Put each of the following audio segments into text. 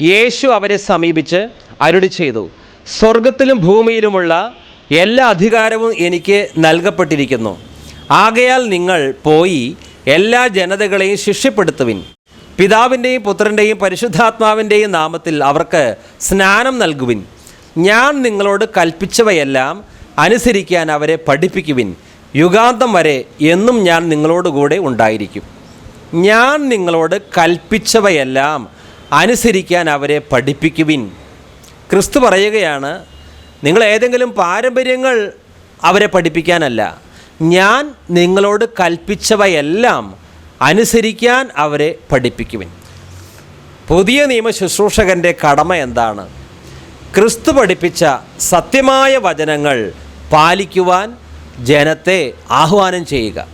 യേശു അവരെ സമീപിച്ച് അരുളി ചെയ്തു സ്വർഗത്തിലും ഭൂമിയിലുമുള്ള എല്ലാ അധികാരവും എനിക്ക് നൽകപ്പെട്ടിരിക്കുന്നു. ആകയാൽ നിങ്ങൾ പോയി എല്ലാ ജനതകളെയും ശിഷ്യപ്പെടുത്തുവിൻ പിതാവിന്റെയും പുത്രന്റെയും പരിശുദ്ധാത്മാവിന്റെയും നാമത്തിൽ അവർക്ക് സ്നാനം നൽകുവിൻ. ഞാൻ നിങ്ങളോട് കൽപ്പിച്ചവയെല്ലാം അനുസരിക്കാൻ അവരെ പഠിപ്പിക്കുവിൻ. യുഗാന്തം വരെ എന്നും ഞാൻ നിങ്ങളോടുകൂടെ ഉണ്ടായിരിക്കും. ഞാൻ നിങ്ങളോട് കൽപ്പിച്ചവയെല്ലാം അനുസരിക്കാൻ അവരെ പഠിപ്പിക്കുവിൻ. ക്രിസ്തു പറയുകയാണ് നിങ്ങൾ ഏതെങ്കിലും പാരമ്പര്യങ്ങൾ അവരെ പഠിപ്പിക്കാനല്ല. ഞാൻ നിങ്ങളോട് കൽപ്പിച്ചവയെല്ലാം അനുസരിക്കാൻ അവരെ പഠിപ്പിക്കുവിൻ. പുതിയ നിയമ ശുശ്രൂഷകന്റെ കടമ എന്താണ്? ക്രിസ്തു പഠിപ്പിച്ച സത്യമായ വചനങ്ങൾ പാലിക്കുവാൻ ജനത്തെ ആഹ്വാനം ചെയ്യുക.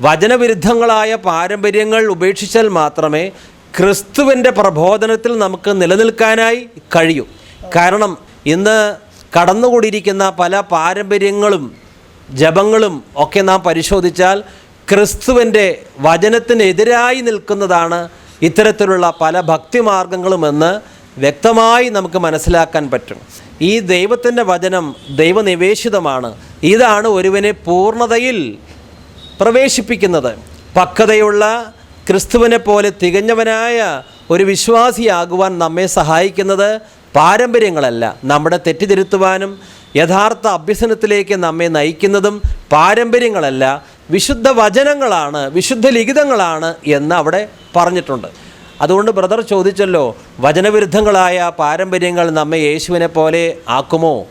വചനവിരുദ്ധങ്ങളായ പാരമ്പര്യങ്ങൾ ഉപേക്ഷിച്ചാൽ മാത്രമേ ക്രിസ്തുവിന്റെ പ്രബോധനത്തിൽ നമുക്ക് നിലനിൽക്കാനായി കഴിയും. കാരണം ഇന്ന് കടന്നുകൂടിയിരിക്കുന്ന പല പാരമ്പര്യങ്ങളും ജപങ്ങളും ഒക്കെ നാം പരിശോധിച്ചാൽ ക്രിസ്തുവിന്റെ വചനത്തിനെതിരായി നിൽക്കുന്നതാണ് ഇത്തരത്തിലുള്ള പല ഭക്തിമാർഗങ്ങളുമെന്ന് വ്യക്തമായി നമുക്ക് മനസ്സിലാക്കാൻ പറ്റും. ഈ ദൈവത്തിന്റെ വചനം ദൈവനിവേശിതമാണ്. ഇതാണ് ഒരുവനെ പൂർണതയിൽ പ്രവേശിപ്പിക്കുന്നത്. പക്വതയുള്ള ക്രിസ്തുവിനെ പോലെ തികഞ്ഞവനായ ഒരു വിശ്വാസിയാകുവാൻ നമ്മെ സഹായിക്കുന്നത് പാരമ്പര്യങ്ങളല്ല. നമ്മുടെ തെറ്റിതിരുത്തുവാനും യഥാർത്ഥ അഭ്യസനത്തിലേക്ക് നമ്മെ നയിക്കുന്നതും പാരമ്പര്യങ്ങളല്ല. വിശുദ്ധ വചനങ്ങളാണ് വിശുദ്ധ ലിഖിതങ്ങളാണ് എന്ന് അവിടെ പറഞ്ഞിട്ടുണ്ട്. അതുകൊണ്ട് ബ്രദർ ചോദിച്ചല്ലോ വചനവിരുദ്ധങ്ങളായ പാരമ്പര്യങ്ങൾ നമ്മെ യേശുവിനെ പോലെ ആക്കുമോ?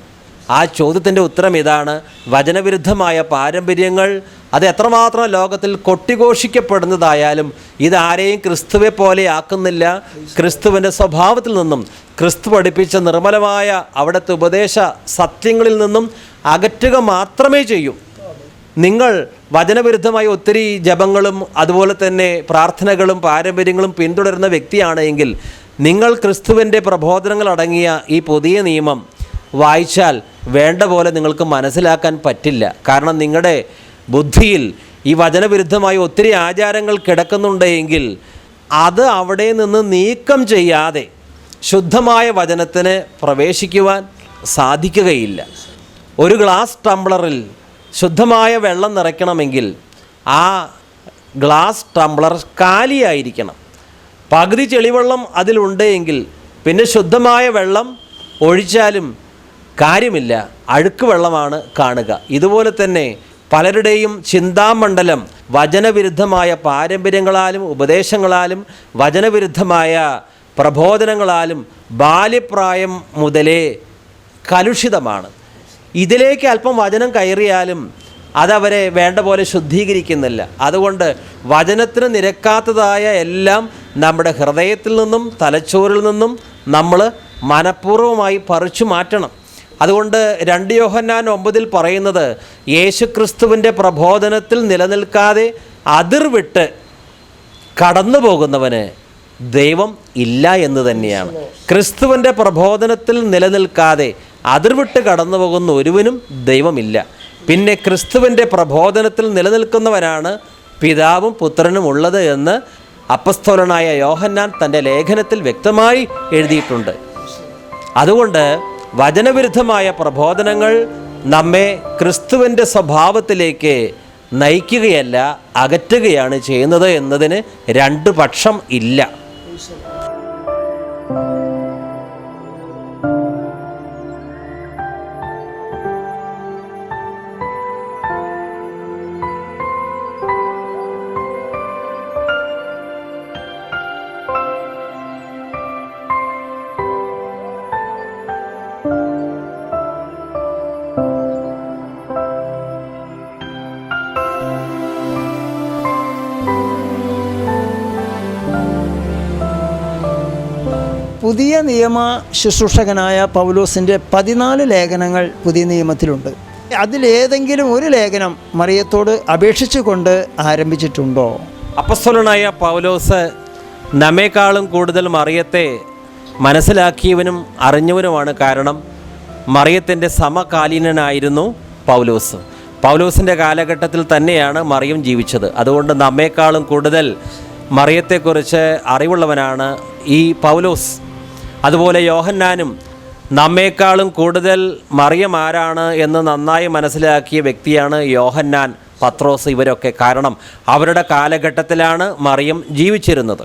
ആ ചോദ്യത്തിന്റെ ഉത്തരം ഇതാണ്. വചനവിരുദ്ധമായ പാരമ്പര്യങ്ങൾ അത് എത്രമാത്രം ലോകത്തിൽ കൊട്ടിഘോഷിക്കപ്പെടുന്നതായാലും ഇതാരെയും ക്രിസ്തുവെ പോലെ ആക്കുന്നില്ല ക്രിസ്തുവിന്റെ സ്വഭാവത്തിൽ നിന്നും ക്രിസ്തു പഠിപ്പിച്ച നിർമ്മലമായ അവിടുത്തെ ഉപദേശ സത്യങ്ങളിൽ നിന്നും അകറ്റുക മാത്രമേ ചെയ്യൂ. നിങ്ങൾ വചനവിരുദ്ധമായി ഒത്തിരി ജപങ്ങളും അതുപോലെ തന്നെ പ്രാർത്ഥനകളും പാരമ്പര്യങ്ങളും പിന്തുടരുന്ന വ്യക്തിയാണെങ്കിൽ നിങ്ങൾ ക്രിസ്തുവിന്റെ പ്രബോധനങ്ങൾ അടങ്ങിയ ഈ പുതിയ നിയമം വായിച്ചാൽ വേണ്ട പോലെ നിങ്ങൾക്ക് മനസ്സിലാക്കാൻ പറ്റില്ല. കാരണം നിങ്ങളുടെ ബുദ്ധിയിൽ ഈ വചനവിരുദ്ധമായ ഒത്തിരി ആചാരങ്ങൾ കിടക്കുന്നുണ്ടെങ്കിൽ അത് അവിടെ നിന്ന് നീക്കം ചെയ്യാതെ ശുദ്ധമായ വചനത്തിന് പ്രവേശിക്കുവാൻ സാധിക്കുകയില്ല. ഒരു ഗ്ലാസ് ടംബ്ലറിൽ ശുദ്ധമായ വെള്ളം നിറയ്ക്കണമെങ്കിൽ ആ ഗ്ലാസ് ടംബ്ലർ കാലിയായിരിക്കണം. പകുതി ചെളിവെള്ളം അതിലുണ്ട് എങ്കിൽ പിന്നെ ശുദ്ധമായ വെള്ളം ഒഴിച്ചാലും കാര്യമില്ല. അഴുക്ക് വെള്ളമാണ് കാണുക. ഇതുപോലെ തന്നെ പലരുടെയും ചിന്താമണ്ഡലം വചനവിരുദ്ധമായ പാരമ്പര്യങ്ങളാലും ഉപദേശങ്ങളാലും വചനവിരുദ്ധമായ പ്രബോധനങ്ങളാലും ബാല്യപ്രായം മുതലേ കലുഷിതമാണ്. ഇതിലേക്ക് അല്പം വചനം കയറിയാലും അതവരെ വേണ്ട പോലെ ശുദ്ധീകരിക്കുന്നില്ല. അതുകൊണ്ട് വചനത്തിന് നിരക്കാത്തതായ എല്ലാം നമ്മുടെ ഹൃദയത്തിൽ നിന്നും തലച്ചോറിൽ നിന്നും നമ്മൾ മനഃപൂർവമായി പറിച്ചു മാറ്റണം. അതുകൊണ്ട് രണ്ട് യോഹന്നാൻ ഒമ്പതിൽ പറയുന്നത് യേശുക്രിസ്തുവിന്റെ പ്രബോധനത്തിൽ നിലനിൽക്കാതെ അതിർവിട്ട് കടന്നു പോകുന്നവന് ദൈവം ഇല്ല എന്ന് തന്നെയാണ്. ക്രിസ്തുവിന്റെ പ്രബോധനത്തിൽ നിലനിൽക്കാതെ അതിർവിട്ട് കടന്നു പോകുന്ന ഒരുവനും ദൈവമില്ല പിന്നെ ക്രിസ്തുവിന്റെ പ്രബോധനത്തിൽ നിലനിൽക്കുന്നവനാണ് പിതാവും പുത്രനും ഉള്ളത് എന്ന് അപ്പസ്തോലനായ യോഹന്നാൻ തന്റെ ലേഖനത്തിൽ വ്യക്തമായി എഴുതിയിട്ടുണ്ട്. അതുകൊണ്ട് വചനവിരുദ്ധമായ പ്രബോധനങ്ങൾ നമ്മെ ക്രിസ്തുവിന്റെ സ്വഭാവത്തിലേക്ക് നയിക്കുകയല്ല അകറ്റുകയാണ് ചെയ്യുന്നത് എന്നതിന് രണ്ട് പക്ഷം ഇല്ല. പുതിയ നിയമ ശുശ്രൂഷകനായ പൗലോസിന്റെ പതിനാല് ലേഖനങ്ങൾ പുതിയ നിയമത്തിലുണ്ട്. അതിലേതെങ്കിലും ഒരു ലേഖനം മറിയത്തോട് അപേക്ഷിച്ചുകൊണ്ട് ആരംഭിച്ചിട്ടുണ്ടോ? അപ്പസ്വലനായ പൗലോസ് നമ്മേക്കാളും കൂടുതൽ മറിയത്തെ മനസ്സിലാക്കിയവനും അറിഞ്ഞവനുമാണ് കാരണം മറിയത്തിന്റെ സമകാലീനനായിരുന്നു പൗലോസ്. പൗലോസിന്റെ കാലഘട്ടത്തിൽ തന്നെയാണ് മറിയം ജീവിച്ചത്. അതുകൊണ്ട് നമ്മേക്കാളും കൂടുതൽ മറിയത്തെക്കുറിച്ച് അറിവുള്ളവനാണ് ഈ പൗലോസ്. അതുപോലെ യോഹന്നാനും നമ്മേക്കാളും കൂടുതൽ മറിയം ആരാണ് എന്ന് നന്നായി മനസ്സിലാക്കിയ വ്യക്തിയാണ് യോഹന്നാൻ പത്രോസ് ഇവരൊക്കെ. കാരണം അവരുടെ കാലഘട്ടത്തിലാണ് മറിയം ജീവിച്ചിരുന്നത്.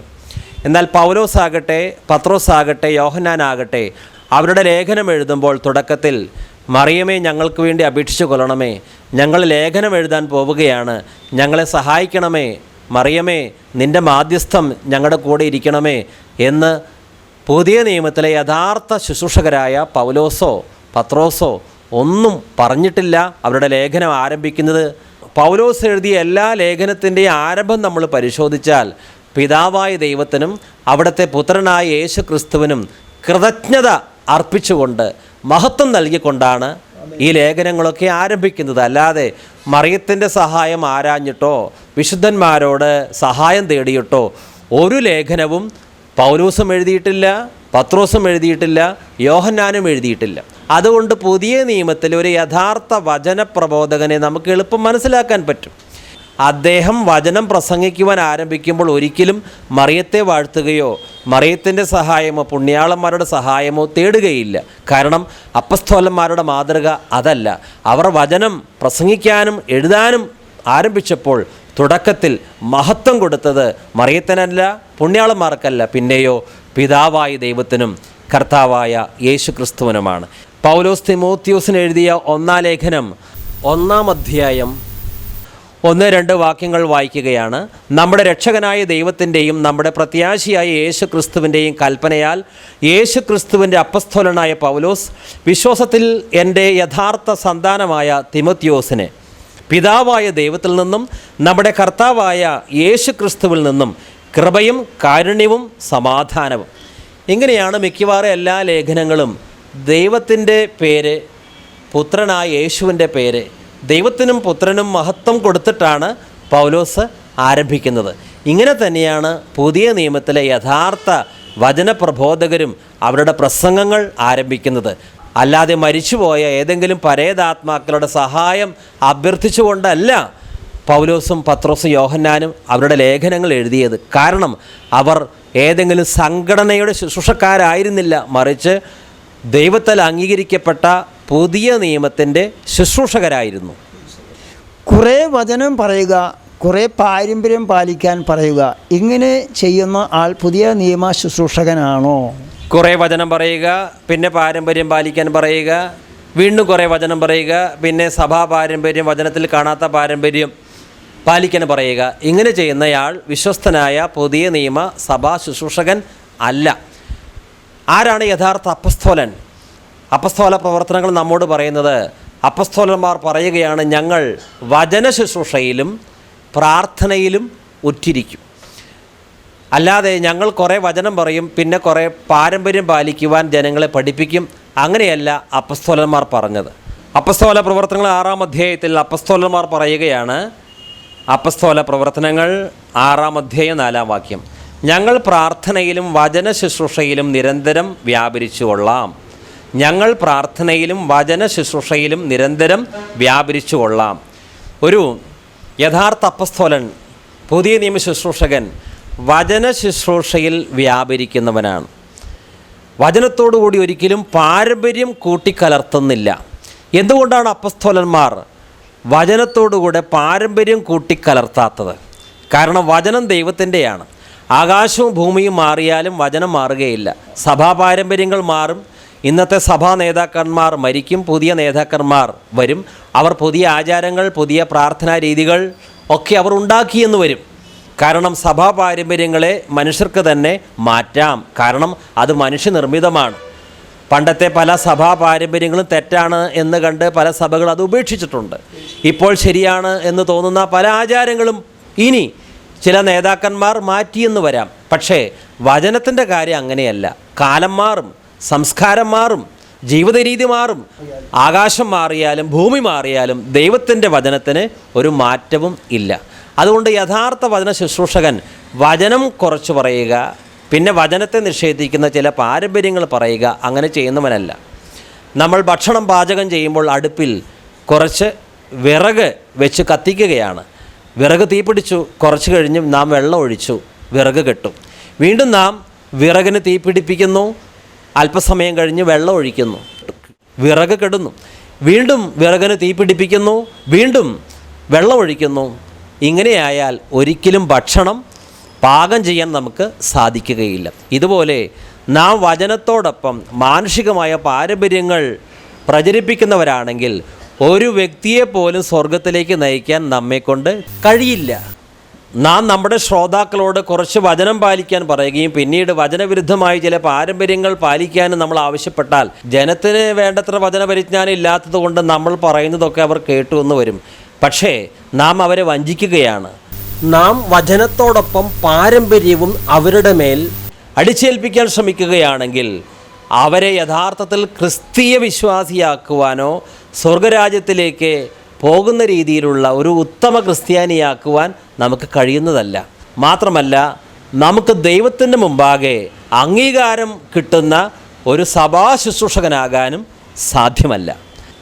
എന്നാൽ പൗലോസ് ആകട്ടെ പത്രോസ് ആകട്ടെ യോഹന്നാൻ ആകട്ടെ അവരുടെ ലേഖനം എഴുതുമ്പോൾ തുടക്കത്തിൽ മറിയമേ ഞങ്ങൾക്ക് വേണ്ടി അപേക്ഷിച്ചു കൊള്ളണമേ. ഞങ്ങൾ ലേഖനം എഴുതാൻ പോവുകയാണ്. ഞങ്ങളെ സഹായിക്കണമേ. മറിയമേ നിന്റെ മാധ്യസ്ഥം ഞങ്ങളുടെ കൂടെ ഇരിക്കണമേ എന്ന് പുതിയ നിയമത്തിലെ യഥാർത്ഥ ശുശ്രൂഷകരായ പൗലോസോ പത്രോസോ ഒന്നും പറഞ്ഞിട്ടില്ല അവരുടെ ലേഖനം ആരംഭിക്കുന്നത്. പൗലോസ് എഴുതിയ എല്ലാ ലേഖനത്തിന്റെയും ആരംഭം നമ്മൾ പരിശോധിച്ചാൽ പിതാവായ ദൈവത്തിനും അവിടുത്തെ പുത്രനായ യേശു ക്രിസ്തുവിനും കൃതജ്ഞത അർപ്പിച്ചുകൊണ്ട് മഹത്വം നൽകിക്കൊണ്ടാണ് ഈ ലേഖനങ്ങളൊക്കെ ആരംഭിക്കുന്നത്. അല്ലാതെ മറിയത്തിന്റെ സഹായം ആരാഞ്ഞിട്ടോ വിശുദ്ധന്മാരോട് സഹായം തേടിയിട്ടോ ഒരു ലേഖനവും പൗലൂസും എഴുതിയിട്ടില്ല പത്രോസും എഴുതിയിട്ടില്ല യോഹന്നാനും എഴുതിയിട്ടില്ല. അതുകൊണ്ട് പുതിയ നിയമത്തിൽ ഒരു യഥാർത്ഥ വചനപ്രബോധകനെ നമുക്ക് എളുപ്പം മനസ്സിലാക്കാൻ പറ്റും. അദ്ദേഹം വചനം പ്രസംഗിക്കുവാൻ ആരംഭിക്കുമ്പോൾ ഒരിക്കലും മറിയത്തെ വാഴ്ത്തുകയോ മറിയത്തിന്റെ സഹായമോ പുണ്യാളന്മാരുടെ സഹായമോ തേടുകയില്ല. കാരണം അപ്പസ്തോലന്മാരുടെ മാതൃക അതല്ല. അവർ വചനം പ്രസംഗിക്കാനും എഴുതാനും ആരംഭിച്ചപ്പോൾ തുടക്കത്തിൽ മഹത്വം കൊടുത്തത് മറിയത്തിനല്ല പുണ്യാളന്മാർക്കല്ല പിന്നെയോ പിതാവായ ദൈവത്തിനും കർത്താവായ യേശു ക്രിസ്തുവിനുമാണ് പൗലോസ് തിമോത്യോസിന് എഴുതിയ ഒന്നാം ലേഖനം ഒന്നാം അധ്യായം ഒന്ന് രണ്ട് വാക്യങ്ങൾ വായിക്കുകയാണ്. നമ്മുടെ രക്ഷകനായ ദൈവത്തിന്റെയും നമ്മുടെ പ്രത്യാശിയായ യേശു ക്രിസ്തുവിന്റെയും കൽപ്പനയാൽ യേശു ക്രിസ്തുവിന്റെ അപ്പസ്തോലനായ പൗലോസ് വിശ്വാസത്തിൽ എന്റെ യഥാർത്ഥ സന്താനമായ തിമത്യോസിനെ പിതാവായ ദൈവത്തിൽ നിന്നും നമ്മുടെ കർത്താവായ യേശു ക്രിസ്തുവിൽ നിന്നും കൃപയും കാരുണ്യവും സമാധാനവും. ഇങ്ങനെയാണ് മിക്കവാറും എല്ലാ ലേഖനങ്ങളും. ദൈവത്തിന്റെ പേര് പുത്രനായ യേശുവിന്റെ പേര് ദൈവത്തിനും പുത്രനും മഹത്വം കൊടുത്തിട്ടാണ് പൗലോസ് ആരംഭിക്കുന്നത്. ഇങ്ങനെ തന്നെയാണ് പുതിയ നിയമത്തിലെ യഥാർത്ഥ വചനപ്രബോധകരും അവരുടെ പ്രസംഗങ്ങൾ ആരംഭിക്കുന്നത്. അല്ലാതെ മരിച്ചുപോയ ഏതെങ്കിലും പരേതാത്മാക്കളുടെ സഹായം അഭ്യർത്ഥിച്ചുകൊണ്ടല്ല പൗലോസും പത്രോസും യോഹന്നാനും അവരുടെ ലേഖനങ്ങൾ എഴുതിയത്. കാരണം അവർ ഏതെങ്കിലും സംഘടനയുടെ ശുശ്രൂഷക്കാരായിരുന്നില്ല. മറിച്ച് ദൈവത്താൽ അംഗീകരിക്കപ്പെട്ട പുതിയ നിയമത്തിന്റെ ശുശ്രൂഷകരായിരുന്നു. കുറേ വചനം പറയുക കുറേ പാരമ്പര്യം പാലിക്കാൻ പറയുക ഇങ്ങനെ ചെയ്യുന്ന ആൾ പുതിയ നിയമ ശുശ്രൂഷകനാണോ? കുറേ വചനം പറയുക പിന്നെ പാരമ്പര്യം പാലിക്കാൻ പറയുക വീണ്ടും കുറേ വചനം പറയുക പിന്നെ സഭാ പാരമ്പര്യം വചനത്തിൽ കാണാത്ത പാരമ്പര്യം പാലിക്കാൻ പറയുക ഇങ്ങനെ ചെയ്യുന്നയാൾ വിശ്വസ്തനായ പുതിയ നിയമ സഭാ ശുശ്രൂഷകൻ അല്ല. ആരാണ് യഥാർത്ഥ അപ്പസ്തോലൻ? അപ്പസ്തോല പ്രവർത്തനങ്ങൾ നമ്മോട് പറയുന്നത് അപ്പസ്തോലന്മാർ പറയുകയാണ് ഞങ്ങൾ വചന ശുശ്രൂഷയിലും പ്രാർത്ഥനയിലും ഉറ്റിരിക്കും. അല്ലാതെ ഞങ്ങൾ കുറേ വചനം പറയും പിന്നെ കുറേ പാരമ്പര്യം പാലിക്കുവാൻ ജനങ്ങളെ പഠിപ്പിക്കും. അങ്ങനെയല്ല അപ്പസ്തോലന്മാർ പറഞ്ഞത്. അപ്പസ്തോല പ്രവർത്തനങ്ങൾ ആറാം അധ്യായത്തിൽ അപ്പസ്തോലന്മാർ പറയുകയാണ് അപ്പസ്തോല പ്രവർത്തനങ്ങൾ ആറാം അധ്യായം നാലാം വാക്യം. ഞങ്ങൾ പ്രാർത്ഥനയിലും വചന ശുശ്രൂഷയിലും നിരന്തരം വ്യാപരിച്ചു കൊള്ളാം. ഞങ്ങൾ പ്രാർത്ഥനയിലും വചന ശുശ്രൂഷയിലും നിരന്തരം വ്യാപരിച്ചു കൊള്ളാം. ഒരു യഥാർത്ഥ അപ്പസ്തോലൻ പുതിയ നിയമ ശുശ്രൂഷകൻ വചന ശുശ്രൂഷയിൽ വ്യാപരിക്കുന്നവനാണ്. വചനത്തോടുകൂടി ഒരിക്കലും പാരമ്പര്യം കൂട്ടിക്കലർത്തുന്നില്ല. എന്തുകൊണ്ടാണ് അപ്പസ്തോലന്മാർ വചനത്തോടുകൂടെ പാരമ്പര്യം കൂട്ടിക്കലർത്താത്തത് കാരണം വചനം ദൈവത്തിന്റെയാണ്. ആകാശവും ഭൂമിയും മാറിയാലും വചനം മാറുകയില്ല. സഭാ പാരമ്പര്യങ്ങൾ മാറും. ഇന്നത്തെ സഭാ നേതാക്കന്മാർ മരിക്കും. പുതിയ നേതാക്കന്മാർ വരും. അവർ പുതിയ ആചാരങ്ങൾ പുതിയ പ്രാർത്ഥനാ രീതികൾ ഒക്കെ അവർ ഉണ്ടാക്കിയെന്ന് വരും. കാരണം സഭാ പാരമ്പര്യങ്ങളെ മനുഷ്യർക്ക് തന്നെ മാറ്റാം. കാരണം അത് മനുഷ്യനിർമ്മിതമാണ്. പണ്ടത്തെ പല സഭാ പാരമ്പര്യങ്ങളും തെറ്റാണ് എന്ന് കണ്ട് പല സഭകൾ അത് ഉപേക്ഷിച്ചിട്ടുണ്ട്. ഇപ്പോൾ ശരിയാണ് എന്ന് തോന്നുന്ന പല ആചാരങ്ങളും ഇനി ചില നേതാക്കന്മാർ മാറ്റിയെന്ന് വരാം. പക്ഷേ വചനത്തിന്റെ കാര്യം അങ്ങനെയല്ല. കാലം മാറും സംസ്കാരം മാറും ജീവിത രീതി മാറും. ആകാശം മാറിയാലും ഭൂമി മാറിയാലും ദൈവത്തിന്റെ വചനത്തിന് ഒരു മാറ്റവും ഇല്ല. അതുകൊണ്ട് യഥാർത്ഥ വചന ശുശ്രൂഷകൻ വചനം കുറച്ച് പറയുക പിന്നെ വചനത്തെ നിഷേധിക്കുന്ന ചില പാരമ്പര്യങ്ങൾ പറയുക അങ്ങനെ ചെയ്യുന്നവനല്ല. നമ്മൾ ഭക്ഷണം പാചകം ചെയ്യുമ്പോൾ അടുപ്പിൽ കുറച്ച് വിറക് വെച്ച് കത്തിക്കുകയാണ്. വിറക് തീപിടിച്ചു കുറച്ച് കഴിഞ്ഞ് നാം വെള്ളം ഒഴിച്ചു വിറക് കെട്ടും. വീണ്ടും നാം വിറകിന് തീപിടിപ്പിക്കുന്നു അല്പസമയം കഴിഞ്ഞ് വെള്ളം ഒഴിക്കുന്നു വിറക് കെടുന്നു. വീണ്ടും വിറകിന് തീപിടിപ്പിക്കുന്നു വീണ്ടും വെള്ളം ഒഴിക്കുന്നു. ഇങ്ങനെയായാൽ ഒരിക്കലും ഭക്ഷണം പാകം ചെയ്യാൻ നമുക്ക് സാധിക്കുകയില്ല. ഇതുപോലെ നാം വചനത്തോടൊപ്പം മാനുഷികമായ പാരമ്പര്യങ്ങൾ പ്രചരിപ്പിക്കുന്നവരാണെങ്കിൽ ഒരു വ്യക്തിയെ പോലും സ്വർഗത്തിലേക്ക് നയിക്കാൻ നമ്മെക്കൊണ്ട് കഴിയില്ല. നാം നമ്മുടെ ശ്രോതാക്കളോട് കുറച്ച് വചനം പാലിക്കാൻ പറയുകയും പിന്നീട് വചനവിരുദ്ധമായി ചില പാരമ്പര്യങ്ങൾ പാലിക്കാനും നമ്മൾ ആവശ്യപ്പെട്ടാൽ ജനത്തിന് വേണ്ടത്ര വചന പരിജ്ഞാനം ഇല്ലാത്തത് കൊണ്ട് നമ്മൾ പറയുന്നതൊക്കെ അവർ കേട്ടു വരും. പക്ഷേ നാം അവരെ വഞ്ചിക്കുകയാണ്. നാം വചനത്തോടൊപ്പം പാരമ്പര്യവും അവരുടെ മേൽ അടിച്ചേൽപ്പിക്കാൻ ശ്രമിക്കുകയാണെങ്കിൽ അവരെ യഥാർത്ഥത്തിൽ ക്രിസ്തീയ വിശ്വാസിയാക്കുവാനോ സ്വർഗരാജ്യത്തിലേക്ക് പോകുന്ന രീതിയിലുള്ള ഒരു ഉത്തമ ക്രിസ്ത്യാനിയാക്കുവാൻ നമുക്ക് കഴിയുന്നതല്ല. മാത്രമല്ല നമുക്ക് ദൈവത്തിന്റെ മുമ്പാകെ അംഗീകാരം കിട്ടുന്ന ഒരു സഭാ ശുശ്രൂഷകനാകാനും സാധ്യമല്ല.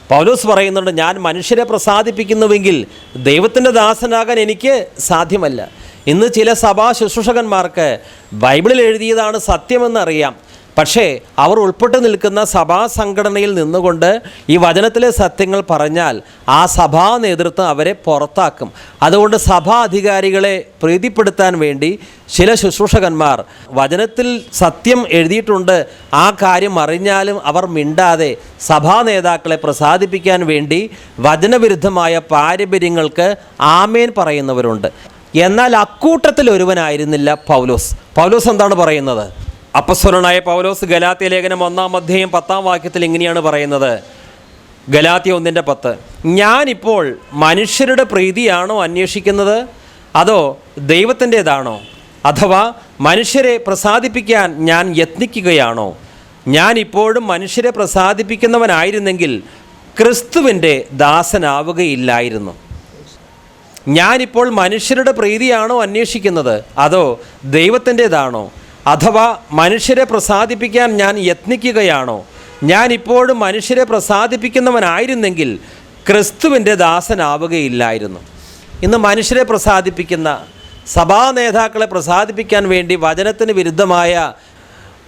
പൗലോസ് പറയുന്നുണ്ട് ഞാൻ മനുഷ്യരെ പ്രസാദിപ്പിക്കുന്നുവെങ്കിൽ ദൈവത്തിന്റെ ദാസനാകാൻ എനിക്ക് സാധ്യമല്ല. ഇന്ന് ചില സഭാ ശുശ്രൂഷകന്മാർക്ക് ബൈബിളിൽ എഴുതിയതാണ് സത്യമെന്നറിയാം പക്ഷേ അവർ ഉൾപ്പെട്ട് നിൽക്കുന്ന സഭാ സംഘടനയിൽ നിന്നുകൊണ്ട് ഈ വചനത്തിലെ സത്യങ്ങൾ പറഞ്ഞാൽ ആ സഭാ നേതൃത്വം അവരെ പുറത്താക്കും. അതുകൊണ്ട് സഭാ അധികാരികളെ പ്രീതിപ്പെടുത്താൻ വേണ്ടി ചില ശുശ്രൂഷകന്മാർ വചനത്തിൽ സത്യം എഴുതിയിട്ടുണ്ട്. ആ കാര്യം അറിഞ്ഞാലും അവർ മിണ്ടാതെ സഭാ നേതാക്കളെ പ്രസാദിപ്പിക്കാൻ വേണ്ടി വചനവിരുദ്ധമായ പാരമ്പര്യങ്ങൾക്ക് ആമേൻ പറയുന്നവരുണ്ട്. എന്നാൽ അക്കൂട്ടത്തിൽ ഒരുവനായിരുന്നില്ല പൗലോസ്. പൗലോസ് എന്താണ് പറയുന്നത്? അപ്പസ്വരനായ പൗലോസ് ഗലാത്യ ലേഖനം ഒന്നാം അധ്യായം പത്താം വാക്യത്തിൽ ഇങ്ങനെയാണ് പറയുന്നത്. ഗലാത്യ ഒന്നിന്റെ പത്ത്. ഞാനിപ്പോൾ മനുഷ്യരുടെ പ്രീതിയാണോ അന്വേഷിക്കുന്നത്? അതോ ദൈവത്തിന്റേതാണോ? അഥവാ മനുഷ്യരെ പ്രസാദിപ്പിക്കാൻ ഞാൻ യത്നിക്കുകയാണോ? ഞാൻ ഇപ്പോഴും മനുഷ്യരെ പ്രസാദിപ്പിക്കുന്നവനായിരുന്നെങ്കിൽ ക്രിസ്തുവിന്റെ ദാസനാവുകയില്ലായിരുന്നു. ഞാനിപ്പോൾ മനുഷ്യരുടെ പ്രീതിയാണോ അന്വേഷിക്കുന്നത്? അതോ ദൈവത്തിന്റേതാണോ? അഥവാ മനുഷ്യരെ പ്രസാദിപ്പിക്കാൻ ഞാൻ യത്നിക്കുകയാണോ? ഞാൻ ഇപ്പോഴും മനുഷ്യരെ പ്രസാദിപ്പിക്കുന്നവനായിരുന്നെങ്കിൽ ക്രിസ്തുവിന്റെ ദാസനാവുകയില്ലായിരുന്നു. ഇന്ന് മനുഷ്യരെ പ്രസാദിപ്പിക്കുന്ന സഭാ നേതാക്കളെ പ്രസാദിപ്പിക്കാൻ വേണ്ടി വചനത്തിന് വിരുദ്ധമായ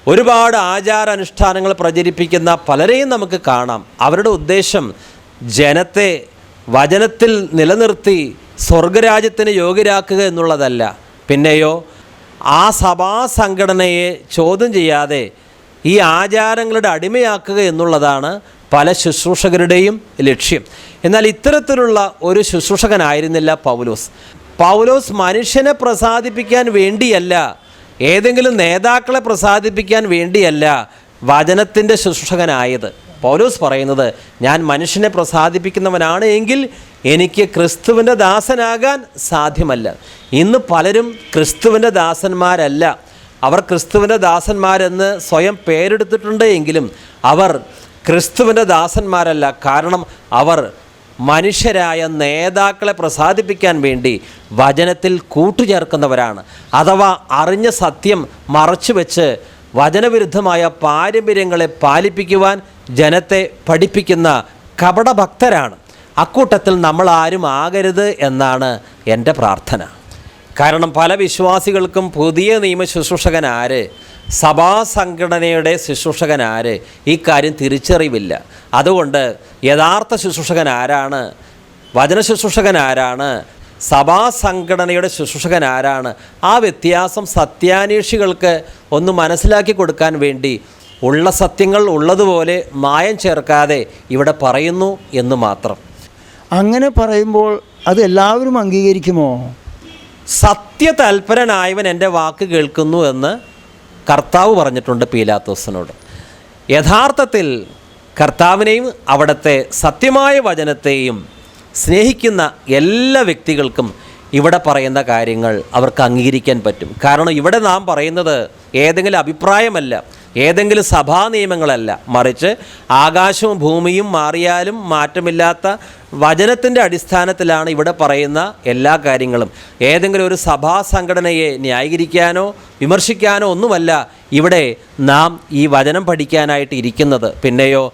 ഒരുപാട് ആചാരാനുഷ്ഠാനങ്ങൾ പ്രചരിപ്പിക്കുന്ന പലരെയും നമുക്ക് കാണാം. അവരുടെ ഉദ്ദേശം ജനത്തെ വചനത്തിൽ നിലനിർത്തി സ്വർഗരാജ്യത്തിന് യോഗ്യരാക്കുക എന്നുള്ളതല്ല. പിന്നെയോ ആ സഭാ സംഘടനയെ ചോദ്യം ചെയ്യാതെ ഈ ആചാരങ്ങളുടെ അടിമയാക്കുക എന്നുള്ളതാണ് പല ശുശ്രൂഷകരുടെയും ലക്ഷ്യം. എന്നാൽ ഇത്തരത്തിലുള്ള ഒരു ശുശ്രൂഷകനായിരുന്നില്ല പൗലോസ്. പൗലോസ് മനുഷ്യനെ പ്രസാദിപ്പിക്കാൻ വേണ്ടിയല്ല ഏതെങ്കിലും നേതാക്കളെ പ്രസാദിപ്പിക്കാൻ വേണ്ടിയല്ല വചനത്തിന്റെ ശുശ്രൂഷകനായത്. പൗലോസ് പറയുന്നത് ഞാൻ മനുഷ്യനെ പ്രസാദിപ്പിക്കുന്നവനാണ് എങ്കിൽ എനിക്ക് ക്രിസ്തുവിന്റെ ദാസനാകാൻ സാധ്യമല്ല. ഇന്ന് പലരും ക്രിസ്തുവിന്റെ ദാസന്മാരല്ല. അവർ ക്രിസ്തുവിന്റെ ദാസന്മാരെന്ന് സ്വയം പേരെടുത്തിട്ടുണ്ട് എങ്കിലും അവർ ക്രിസ്തുവിന്റെ ദാസന്മാരല്ല. കാരണം അവർ മനുഷ്യരായ നേതാക്കളെ പ്രസാദിപ്പിക്കാൻ വേണ്ടി വചനത്തിൽ കൂട്ടുചേർക്കുന്നവരാണ്. അഥവാ അറിഞ്ഞ സത്യം മറച്ചു വെച്ച് വചനവിരുദ്ധമായ പാരമ്പര്യങ്ങളെ പാലിപ്പിക്കുവാൻ ജനത്തെ പഠിപ്പിക്കുന്ന കപടഭക്തരാണ്. അക്കൂട്ടത്തിൽ നമ്മൾ ആരും ആകരുത് എന്നാണ് എന്റെ പ്രാർത്ഥന. കാരണം പല വിശ്വാസികൾക്കും പുതിയ നിയമ ശുശ്രൂഷകൻ ആര്? സഭാ സംഘടനയുടെ ശുശ്രൂഷകൻ ആര്? ഈ കാര്യം തിരിച്ചറിവില്ല. അതുകൊണ്ട് യഥാർത്ഥ ശുശ്രൂഷകൻ ആരാണ്? വചന ശുശ്രൂഷകൻ ആരാണ്? സഭാ സംഘടനയുടെ ശുശ്രൂഷകൻ ആരാണ്? ആ വ്യത്യാസം സത്യാന്വേഷികൾക്ക് ഒന്ന് മനസ്സിലാക്കി കൊടുക്കാൻ വേണ്ടി ഉള്ള സത്യങ്ങൾ ഉള്ളതുപോലെ മായം ചേർക്കാതെ ഇവിടെ പറയുന്നു എന്ന് മാത്രം. അങ്ങനെ പറയുമ്പോൾ അത് എല്ലാവരും അംഗീകരിക്കുമോ? സത്യതൽപരനായവൻ എന്റെ വാക്ക് കേൾക്കുന്നു എന്ന് കർത്താവ് പറഞ്ഞിട്ടുണ്ട് പീലാത്തോസിനോട്. യഥാർത്ഥത്തിൽ കർത്താവിനെയും അവിടുത്തെ സത്യമായ വചനത്തെയും സ്നേഹിക്കുന്ന എല്ലാ വ്യക്തികൾക്കും ഇവിടെ പറയുന്ന കാര്യങ്ങൾ അവർക്ക് അംഗീകരിക്കാൻ പറ്റും. കാരണം ഇവിടെ നാം പറയുന്നത് ഏതെങ്കിലും അഭിപ്രായമല്ല. ഏതെങ്കിലും സഭാ നിയമങ്ങളല്ല. മറിച്ച് ആകാശവും ഭൂമിയും മാറിയാലും മാറ്റമില്ലാത്ത വചനത്തിന്റെ അടിസ്ഥാനത്തിലാണ് ഇവിടെ പറയുന്ന എല്ലാ കാര്യങ്ങളും. ഏതെങ്കിലും ഒരു സഭാ സംഘടനയെ ന്യായീകരിക്കാനോ വിമർശിക്കാനോ ഒന്നുമല്ല ഇവിടെ നാം ഈ വചനം പഠിക്കാനായിട്ട് ഇരിക്കുന്നത്. പിന്നെയോ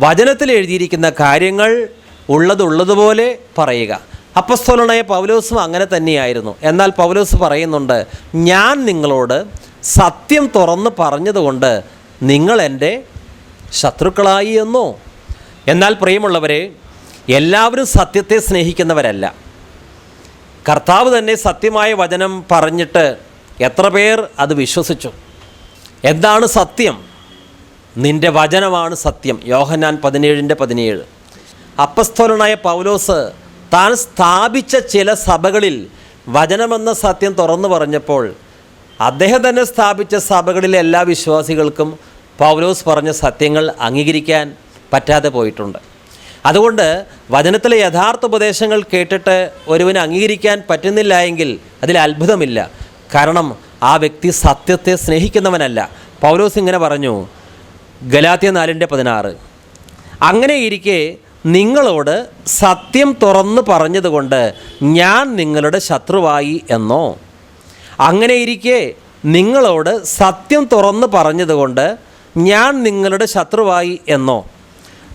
വചനത്തിൽ എഴുതിയിരിക്കുന്ന കാര്യങ്ങൾ ഉള്ളതുള്ളതുപോലെ പറയുക. അപ്പസ്തോലനായ പൗലോസും അങ്ങനെ തന്നെയായിരുന്നു. എന്നാൽ പൗലോസ് പറയുന്നുണ്ട് ഞാൻ നിങ്ങളോട് സത്യം തുറന്ന് പറഞ്ഞതുകൊണ്ട് നിങ്ങൾ എന്റെ ശത്രുക്കളായി എന്നോ? എന്നാൽ പ്രിയമുള്ളവരെ എല്ലാവരും സത്യത്തെ സ്നേഹിക്കുന്നവരല്ല. കർത്താവ് തന്നെ സത്യമായ വചനം പറഞ്ഞിട്ട് എത്ര പേർ അത് വിശ്വസിച്ചു? എന്താണ് സത്യം? നിന്റെ വചനമാണ് സത്യം. യോഹന്നാൻ പതിനേഴിന്റെ പതിനേഴ്. അപ്പസ്തോലനായ പൗലോസ് താൻ സ്ഥാപിച്ച ചില സഭകളിൽ വചനമെന്ന സത്യം തുറന്നു പറഞ്ഞപ്പോൾ അദ്ദേഹം തന്നെ സ്ഥാപിച്ച സഭകളിലെ എല്ലാ വിശ്വാസികൾക്കും പൗലോസ് പറഞ്ഞ സത്യങ്ങൾ അംഗീകരിക്കാൻ പറ്റാതെ പോയിട്ടുണ്ട്. അതുകൊണ്ട് വചനത്തിലെ യഥാർത്ഥ ഉപദേശങ്ങൾ കേട്ടിട്ട് ഒരുവന് അംഗീകരിക്കാൻ പറ്റുന്നില്ല എങ്കിൽ അതിൽ അത്ഭുതമില്ല. കാരണം ആ വ്യക്തി സത്യത്തെ സ്നേഹിക്കുന്നവനല്ല. പൗലോസ് ഇങ്ങനെ പറഞ്ഞു ഗലാത്യ നാലിന്റെ പതിനാറ്. അങ്ങനെ ഇരിക്കെ നിങ്ങളോട് സത്യം തുറന്നു പറഞ്ഞതുകൊണ്ട് ഞാൻ നിങ്ങളുടെ ശത്രുവായി എന്നോ? അങ്ങനെ ഇരിക്കെ നിങ്ങളോട് സത്യം തുറന്ന് പറഞ്ഞതുകൊണ്ട് ഞാൻ നിങ്ങളുടെ ശത്രുവായി എന്നോ.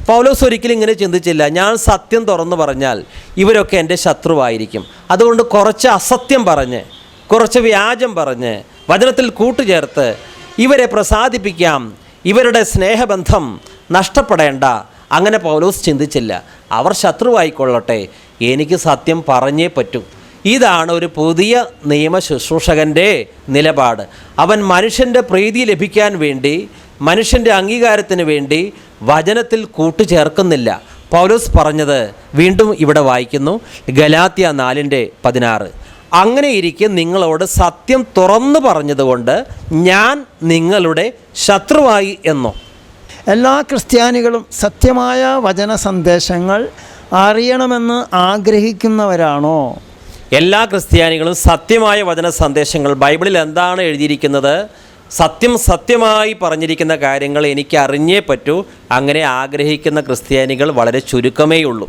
പൗലോസ് ഒരിക്കലും ഇങ്ങനെ ചിന്തിച്ചില്ല ഞാൻ സത്യം തുറന്നു പറഞ്ഞാൽ ഇവരൊക്കെ എന്റെ ശത്രുവായിരിക്കും. അതുകൊണ്ട് കുറച്ച് അസത്യം പറഞ്ഞ് കുറച്ച് വ്യാജം പറഞ്ഞ് വചനത്തിൽ കൂട്ടുചേർത്ത് ഇവരെ പ്രസാദിപ്പിക്കാം ഇവരുടെ സ്നേഹബന്ധം നഷ്ടപ്പെടേണ്ട. അങ്ങനെ പൗലോസ് ചിന്തിച്ചില്ല അവർ ശത്രുവായിക്കൊള്ളട്ടെ എനിക്ക് സത്യം പറഞ്ഞേ പറ്റൂ. ഇതാണ് ഒരു പുതിയ നിയമ ശുശ്രൂഷകന്റെ നിലപാട്. അവൻ മനുഷ്യന്റെ പ്രീതി ലഭിക്കാൻ വേണ്ടി മനുഷ്യന്റെ അംഗീകാരത്തിന് വേണ്ടി വചനത്തിൽ കൂട്ടുചേർക്കുന്നില്ല. പൗലോസ് പറഞ്ഞത് വീണ്ടും ഇവിടെ വായിക്കുന്നു ഗലാത്യ നാലിന്റെ പതിനാറ്. അങ്ങനെ ഇരിക്കെ നിങ്ങളോട് സത്യം തുറന്നു പറഞ്ഞതുകൊണ്ട് ഞാൻ നിങ്ങളുടെ ശത്രുവായി എന്നോ. എല്ലാ ക്രിസ്ത്യാനികളും സത്യമായ വചന സന്ദേശങ്ങൾ അറിയണമെന്ന് ആഗ്രഹിക്കുന്നവരാണോ? എല്ലാ ക്രിസ്ത്യാനികളും സത്യമായ വചന സന്ദേശങ്ങൾ ബൈബിളിൽ എന്താണ് എഴുതിയിരിക്കുന്നത്? സത്യം സത്യമായി പറഞ്ഞിരിക്കുന്ന കാര്യങ്ങൾ എനിക്ക് അറിഞ്ഞേ പറ്റൂ. അങ്ങനെ ആഗ്രഹിക്കുന്ന ക്രിസ്ത്യാനികൾ വളരെ ചുരുക്കമേ ഉള്ളൂ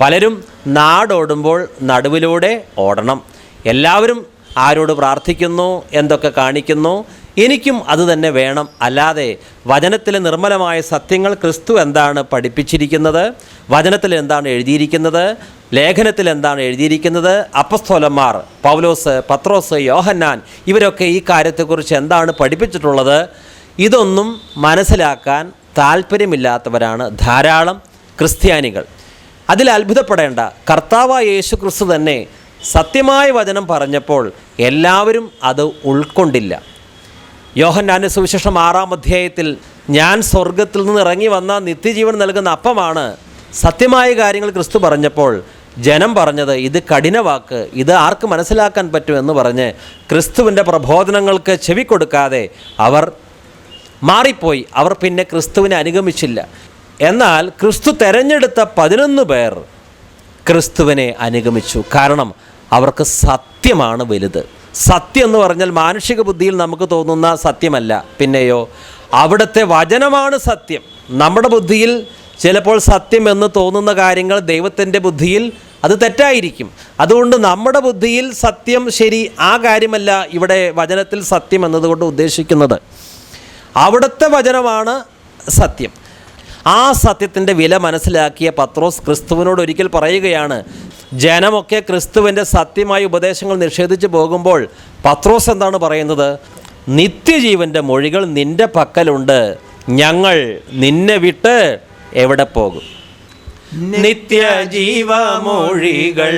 പലരും നാടോടുമ്പോൾ നടുവിലൂടെ ഓടണം. എല്ലാവരും ആരോട് പ്രാർത്ഥിക്കുന്നു എന്തൊക്കെ കാണിക്കുന്നു? എനിക്കും അത് തന്നെ വേണം. അല്ലാതെ വചനത്തിലെ നിർമ്മലമായ സത്യങ്ങൾ ക്രിസ്തു എന്താണ് പഠിപ്പിച്ചിരിക്കുന്നത്? വചനത്തിൽ എന്താണ് എഴുതിയിരിക്കുന്നത്? ലേഖനത്തിൽ എന്താണ് എഴുതിയിരിക്കുന്നത്? അപ്പസ്തോലന്മാർ പൗലോസ് പത്രോസ് യോഹന്നാൻ ഇവരൊക്കെ ഈ കാര്യത്തെക്കുറിച്ച് എന്താണ് പഠിപ്പിച്ചിട്ടുള്ളത്? ഇതൊന്നും മനസ്സിലാക്കാൻ താല്പര്യമില്ലാത്തവരാണ് ധാരാളം ക്രിസ്ത്യാനികൾ. അതിൽ അത്ഭുതപ്പെടേണ്ട കർത്താവായ യേശു ക്രിസ്തു തന്നെ സത്യമായ വചനം പറഞ്ഞപ്പോൾ എല്ലാവരും അത് ഉൾക്കൊണ്ടില്ല. യോഹന്നാന്റെ സുവിശേഷം ആറാം അധ്യായത്തിൽ ഞാൻ സ്വർഗത്തിൽ നിന്ന് ഇറങ്ങി വന്ന നിത്യജീവൻ നൽകുന്ന അപ്പമാണ് സത്യമായ കാര്യങ്ങൾ ക്രിസ്തു പറഞ്ഞപ്പോൾ ജനം പറഞ്ഞത് ഇത് കഠിനവാക്ക് ഇത് ആർക്ക് മനസ്സിലാക്കാൻ പറ്റുമെന്ന് പറഞ്ഞ് ക്രിസ്തുവിന്റെ പ്രബോധനങ്ങൾക്ക് ചെവി കൊടുക്കാതെ അവർ മാറിപ്പോയി. അവർ പിന്നെ ക്രിസ്തുവിനെ അനുഗമിച്ചില്ല. എന്നാൽ ക്രിസ്തു തെരഞ്ഞെടുത്ത പതിനൊന്ന് പേർ ക്രിസ്തുവിനെ അനുഗമിച്ചു. കാരണം അവർക്ക് സത്യമാണ് വലുത്. സത്യം എന്ന് പറഞ്ഞാൽ മാനുഷിക ബുദ്ധിയിൽ നമുക്ക് തോന്നുന്ന സത്യമല്ല. പിന്നെയോ അവിടുത്തെ വചനമാണ് സത്യം. നമ്മുടെ ബുദ്ധിയിൽ ചിലപ്പോൾ സത്യം എന്ന് തോന്നുന്ന കാര്യങ്ങൾ ദൈവത്തിന്റെ ബുദ്ധിയിൽ അത് തെറ്റായിരിക്കും. അതുകൊണ്ട് നമ്മുടെ ബുദ്ധിയിൽ സത്യം ശരി ആ കാര്യമല്ല ഇവിടെ വചനത്തിൽ സത്യം എന്നതുകൊണ്ട് ഉദ്ദേശിക്കുന്നത്. അവിടുത്തെ വചനമാണ് സത്യം. ആ സത്യത്തിന്റെ വില മനസ്സിലാക്കിയ പത്രോസ് ക്രിസ്തുവിനോട് ഒരിക്കൽ പറയുകയാണ് ജനമൊക്കെ ക്രിസ്തുവിന്റെ സത്യമായ ഉപദേശങ്ങൾ നിഷേധിച്ച് പോകുമ്പോൾ പത്രോസ് എന്താണ് പറയുന്നത്? നിത്യജീവന്റെ മൊഴികൾ നിന്റെ പക്കലുണ്ട്. ഞങ്ങൾ നിന്നെ വിട്ട് എവിടെ പോകും? നിത്യജീവ മൊഴികൾ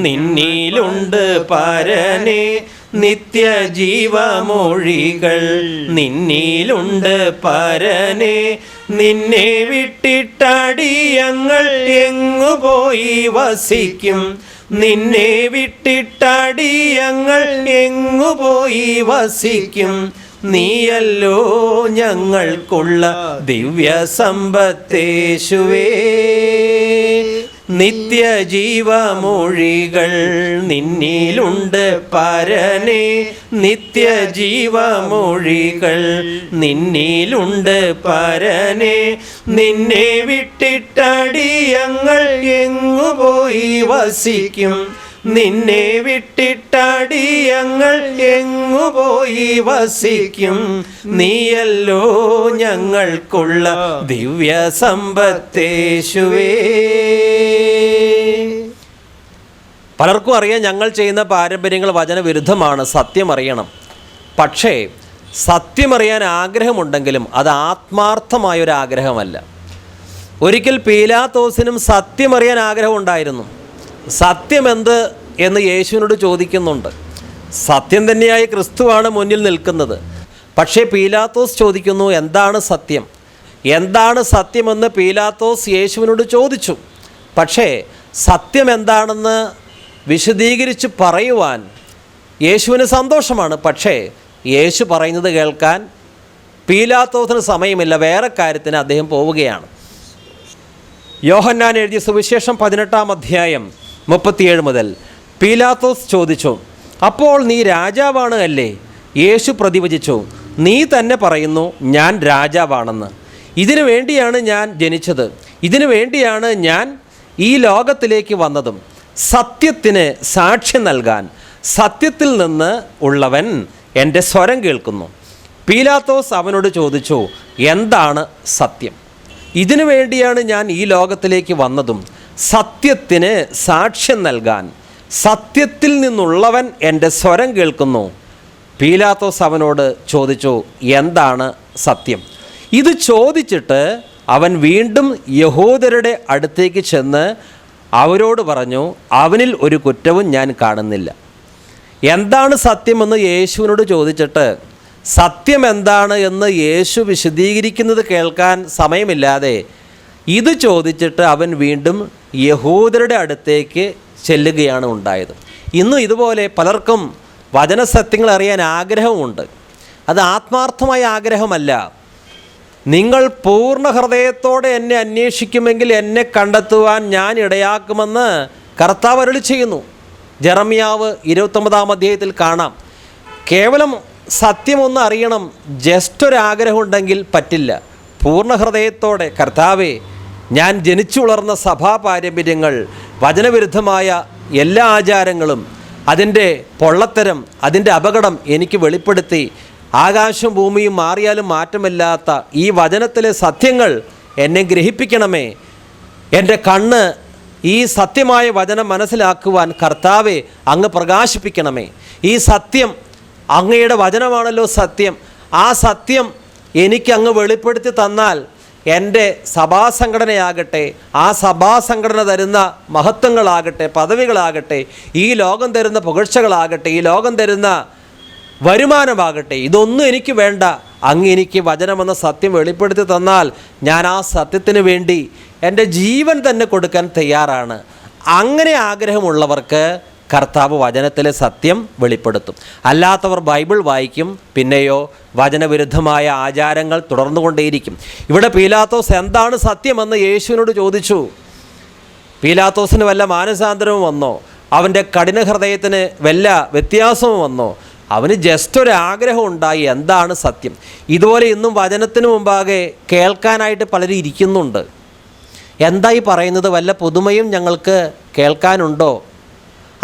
നിന്നിലുണ്ട് പരനെ. നിത്യജീവമൊഴികൾ നിന്നിലുണ്ട് പരനെ. നിന്നെ വിട്ടിട്ടടിയങ്ങൾ എങ്ങു പോയി വസിക്കും. നിന്നെ വിട്ടിട്ടടിയങ്ങൾ എങ്ങു പോയി വസിക്കും. നീയല്ലോ ഞങ്ങൾക്കുള്ള ദിവ്യ സമ്പത്തേശുവേ നിത്യജീവമൊഴികൾ നിന്നിലുണ്ട് പരനെ. നിത്യജീവമൊഴികൾ നിന്നിലുണ്ട് പരനെ. നിന്നെ വിട്ടിട്ടടിയങ്ങൾ എങ്ങു പോയി വസിക്കും. നിന്നെ വിട്ടിട്ടടിയങ്ങൾ എങ്ങു പോയി വസിക്കും? നീയല്ലോ ഞങ്ങൾക്കുള്ള ദിവ്യ സമ്പത്തേശുവേ പലർക്കും അറിയാം ഞങ്ങൾ ചെയ്യുന്ന പാരമ്പര്യങ്ങൾ വചനവിരുദ്ധമാണ് സത്യം അറിയണം പക്ഷേ സത്യമറിയാൻ ആഗ്രഹമുണ്ടെങ്കിലും അത് ആത്മാർത്ഥമായൊരാഗ്രഹമല്ല. ഒരിക്കൽ പീലാത്തോസിനും സത്യമറിയാൻ ആഗ്രഹമുണ്ടായിരുന്നു. സത്യമെന്ത് എന്ന് യേശുവിനോട് ചോദിക്കുന്നുണ്ട്. സത്യം തന്നെയായ ക്രിസ്തുവാണ് മുന്നിൽ നിൽക്കുന്നത്. പക്ഷേ പീലാത്തോസ് ചോദിക്കുന്നു എന്താണ് സത്യം? എന്താണ് സത്യമെന്ന് പീലാത്തോസ് യേശുവിനോട് ചോദിച്ചു. പക്ഷേ സത്യം എന്താണെന്ന് വിശദീകരിച്ച് പറയുവാൻ യേശുവിന് സന്തോഷമാണ്. പക്ഷേ യേശു പറയുന്നത് കേൾക്കാൻ പീലാത്തോസിന് സമയമില്ല. വേറെ കാര്യത്തിന് അദ്ദേഹം പോവുകയാണ്. യോഹന്നാൻ എഴുതിയ സുവിശേഷം പതിനെട്ടാം അധ്യായം മുപ്പത്തിയേഴ് മുതൽ പീലാത്തോസ് ചോദിച്ചു അപ്പോൾ നീ രാജാവാണ് അല്ലേ? യേശു പ്രതിവചിച്ചു നീ തന്നെ പറയുന്നു ഞാൻ രാജാവാണെന്ന്. ഇതിനു വേണ്ടിയാണ് ഞാൻ ജനിച്ചത്. ഇതിനു വേണ്ടിയാണ് ഞാൻ ഈ ലോകത്തിലേക്ക് വന്നതും. സത്യത്തിന് സാക്ഷ്യം നൽകാൻ സത്യത്തിൽ നിന്ന് ഉള്ളവൻ എന്റെ സ്വരം കേൾക്കുന്നു. പീലാത്തോസ് അവനോട് ചോദിച്ചു എന്താണ് സത്യം? ഇതിനു വേണ്ടിയാണ് ഞാൻ ഈ ലോകത്തിലേക്ക് വന്നതും. സത്യത്തിന് സാക്ഷ്യം നൽകാൻ സത്യത്തിൽ നിന്നുള്ളവൻ എന്റെ സ്വരം കേൾക്കുന്നു. പീലാത്തോസ് അവനോട് ചോദിച്ചു എന്താണ് സത്യം? ഇത് ചോദിച്ചിട്ട് അവൻ വീണ്ടും യഹൂദരുടെ അടുത്തേക്ക് ചെന്ന് അവരോട് പറഞ്ഞു അവനിൽ ഒരു കുറ്റവും ഞാൻ കാണുന്നില്ല. എന്താണ് സത്യമെന്ന് യേശുവിനോട് ചോദിച്ചിട്ട് സത്യം എന്താണ് എന്ന് യേശു വിശദീകരിക്കുന്നത് കേൾക്കാൻ സമയമില്ലാതെ ഇത് ചോദിച്ചിട്ട് അവൻ വീണ്ടും യഹൂദരുടെ അടുത്തേക്ക് ചെല്ലുകയാണ് ഉണ്ടായത്. ഇന്നും ഇതുപോലെ പലർക്കും വചനസത്യങ്ങൾ അറിയാൻ ആഗ്രഹമുണ്ട്. അത് ആത്മാർത്ഥമായ ആഗ്രഹമല്ല. നിങ്ങൾ പൂർണ ഹൃദയത്തോടെ എന്നെ അന്വേഷിക്കുമെങ്കിൽ എന്നെ കണ്ടെത്തുവാൻ ഞാൻ ഇടയാക്കുമെന്ന് കർത്താവ് അരുളി ചെയ്യുന്നു. ജെറമ്യാവ് ഇരുപത്തൊമ്പതാം അധ്യായത്തിൽ കാണാം. കേവലം സത്യമൊന്ന് അറിയണം ജസ്റ്റ് ഒരു ആഗ്രഹം ഉണ്ടെങ്കിൽ പറ്റില്ല. പൂർണ ഹൃദയത്തോടെ കർത്താവെ ഞാൻ ജനിച്ചു വളർന്ന സഭാ പാരമ്പര്യങ്ങൾ വചനവിരുദ്ധമായ എല്ലാ ആചാരങ്ങളും അതിന്റെ പൊള്ളത്തരം അതിന്റെ അപകടം എനിക്ക് വെളിപ്പെടുത്തി. ആകാശം ഭൂമിയും മാറിയാലും മാറ്റമില്ലാത്ത ഈ വചനത്തിലെ സത്യങ്ങൾ എന്നെ ഗ്രഹിപ്പിക്കണമേ. എന്റെ കണ്ണ് ഈ സത്യമായ വചനം മനസ്സിലാക്കുവാൻ കർത്താവെ അങ്ങ് പ്രകാശിപ്പിക്കണമേ. ഈ സത്യം അങ്ങയുടെ വചനമാണല്ലോ സത്യം. ആ സത്യം എനിക്ക് അങ്ങ് വെളിപ്പെടുത്തി തന്നാൽ എന്റെ സഭാസംഘടനയാകട്ടെ ആ സഭാസംഘടന തരുന്ന മഹത്വങ്ങളാകട്ടെ പദവികളാകട്ടെ ഈ ലോകം തരുന്ന പുകഴ്ചകളാകട്ടെ ഈ ലോകം തരുന്ന വരുമാനമാകട്ടെ ഇതൊന്നും എനിക്ക് വേണ്ട. അങ്ങ് എനിക്ക് വചനമെന്ന സത്യം വെളിപ്പെടുത്തി തന്നാൽ ഞാൻ ആ സത്യത്തിന് വേണ്ടി എന്റെ ജീവൻ തന്നെ കൊടുക്കാൻ തയ്യാറാണ്. അങ്ങനെ ആഗ്രഹമുള്ളവർക്ക് കർത്താവ് വചനത്തിലെ സത്യം വെളിപ്പെടുത്തും. അല്ലാത്തവർ ബൈബിൾ വായിക്കും പിന്നെയോ വചനവിരുദ്ധമായ ആചാരങ്ങൾ തുടർന്നുകൊണ്ടേയിരിക്കും. ഇവിടെ പീലാത്തോസ് എന്താണ് സത്യമെന്ന് യേശുവിനോട് ചോദിച്ചു. പീലാത്തോസിന് വല്ല മാനസാന്തരവും വന്നോ? അവന്റെ കഠിന ഹൃദയത്തിന് വല്ല വ്യത്യാസവും വന്നോ? അവന് ജസ്റ്റ് ഒരു ആഗ്രഹം ഉണ്ടായി എന്താണ് സത്യം? ഇതുപോലെ ഇന്നും വചനത്തിന് മുമ്പാകെ കേൾക്കാനായിട്ട് പലരും ഇരിക്കുന്നുണ്ട് എന്തായി പറയുന്നത് വല്ല പുതുമയും ഞങ്ങൾക്ക് കേൾക്കാനുണ്ടോ?